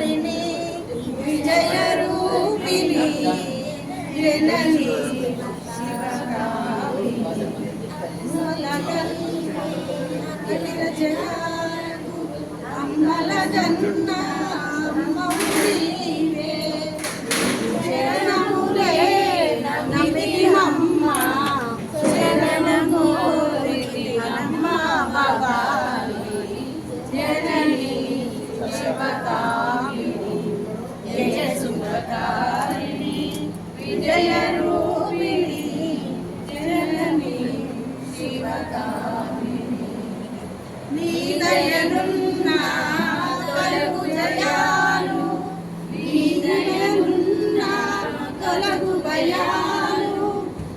తారిణి విజయ రూపిణి. జనని అమ్మల జన్న అమ్మవే శరణములే బాబా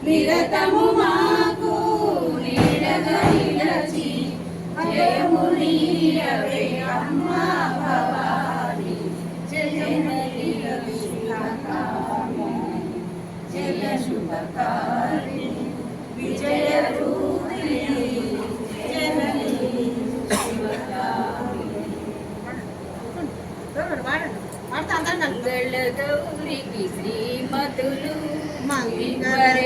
నిరతము మాకు నీడగా నిలచి జయము నీయవే అమ్మా భవాని జయమలి విజయ గౌరికి శ్రీమతులు మంగళ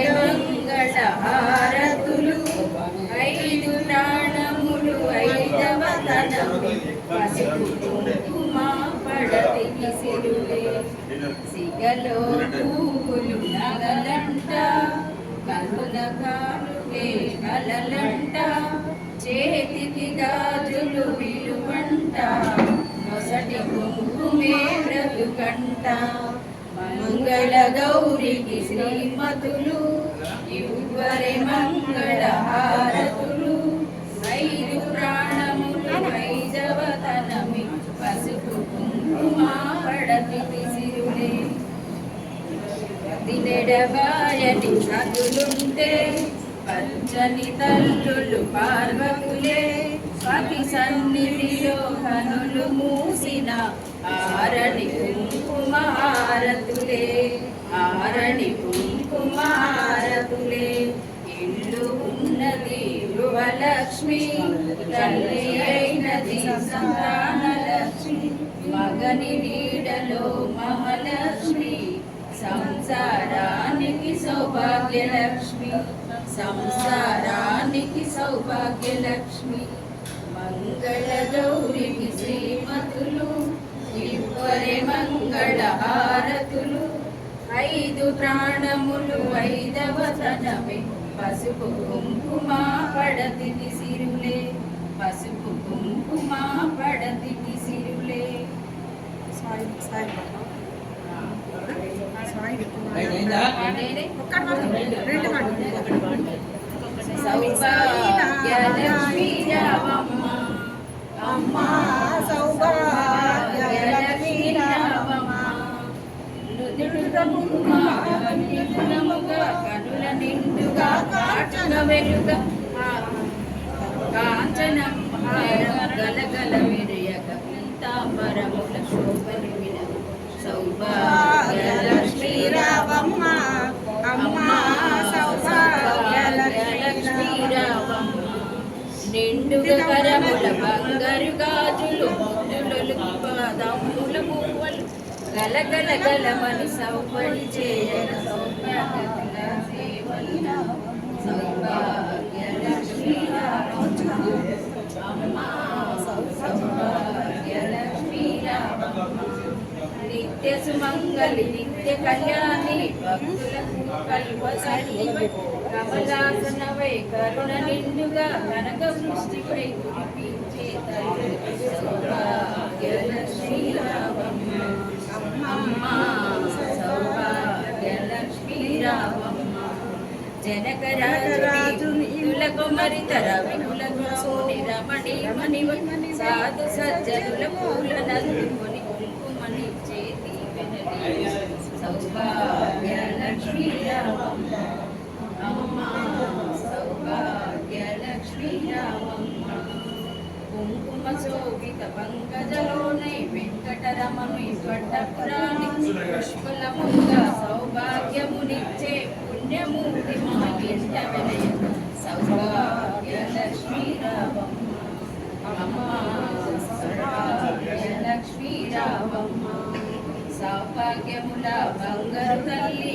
హారతులు ఐదు ప్రాణములు ఐదవ తనము పడతి సిగలో పూలు నగలంట కరుణ కాలుగే కలలంట చేతికి గాజులు విలువంట మొసటి కుంకుమే బ్రతుకంట. మంగళ గౌరికి శ్రీమతులు ఇవ్వరే మంగళ హారతులు. ఐదు ప్రాణములు వైజవతనమి పసుపు కుంకుమ పడతి విసిరులే దినెడబాయని నదులుంటే పచ్చని తల్లులు పార్వతులే పతి సన్నిధిలో కనులు మూసిన ఆరణి కుంకుమ హారతులే ఆరణి కుంకుమ హారతులే ఇల్లు ఉన్నది యువలక్ష్మి తల్లి అయినది సంతానలక్ష్మి మగని నీడలో మహాలక్ష్మి సంసారానికి సౌభాగ్యలక్ష్మి. సంసారానికి సౌభాగ్యలక్ష్మి. మంగళ గౌరికి శ్రీమతులు ఇవ్వరే మంగళ హారతులు ఐదు ప్రాణములు ఐదవ తనమే. పసుపు కుంకుమ పడతి సిరులే. పసుపు కుంకుమ పడతి సిరులే. సాయి సాయి సాయి నేనే ఒక్కటి మాత్రం రెండు కనుల నిండుగా కాటుక వెలుగ కాంచనం గలగల విరయగ విన నిండుగా కరముల బంగారు గాజులు ముద్దులొలు పాదముల పువ్వులు గలగల గలమని సౌపడి చేయన నిత్య సుమంగళి నిత్య కళ్యాణి భక్తులకు కల్పసల్లి కమలాసనవై కరుణ నిండుగా కనక వృష్టిపై కురిపించే తల్లి సౌభాగ్యలక్ష్మీ రామమ్మ అమ్మ సౌభాగ్యలక్ష్మీ రామమ్మ జనక మరితర సోని రమణి మణి సాధు సజ్జనుల పూల నందుకొని కుంకుమని చేతి వెనలి సౌభాగ్యలక్ష్మీ రామమ్మ అమ్మ సౌభాగ్యలక్ష్మీ రామమ్మ కుంకుమ శోభిత పంకజలోనై వెంకటరమణి పట్టపురాణి పుష్పలముగా సౌభాగ్యమునిచ్చే పుణ్యమూర్తి మా ఇంట వినయ సౌభాగ్యలక్ష్మీ రామమ్మ అమ్మ సౌభాగ్యలక్ష్మీ రావమ్మ సౌభాగ్యముల బంగారు తల్లి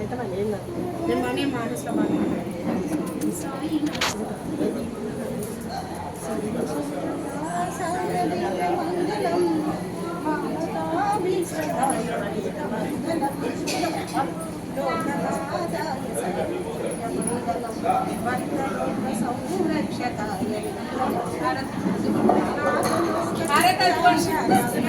ఆంటీ సాయి వాడింది మధ్యన నేను మనీ మానేస్తా ఈరోజు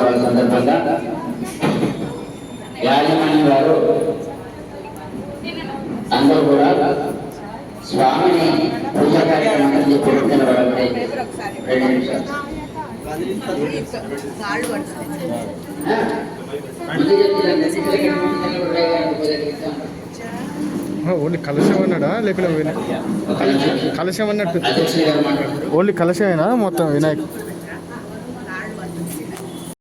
నవరాత్రోత్సవాల సందర్భంగా. యాజమాన్యం వారు అందరూ కూడా స్వామిని పూజ రెండు నిమిషాలు? ముందు చెప్పిన. ఓన్లీ కలశం అన్నాడా? లేకపోతే. కలశం అన్నట్టు. ఓన్లీ కలశమేనా మొత్తం వినాయక్.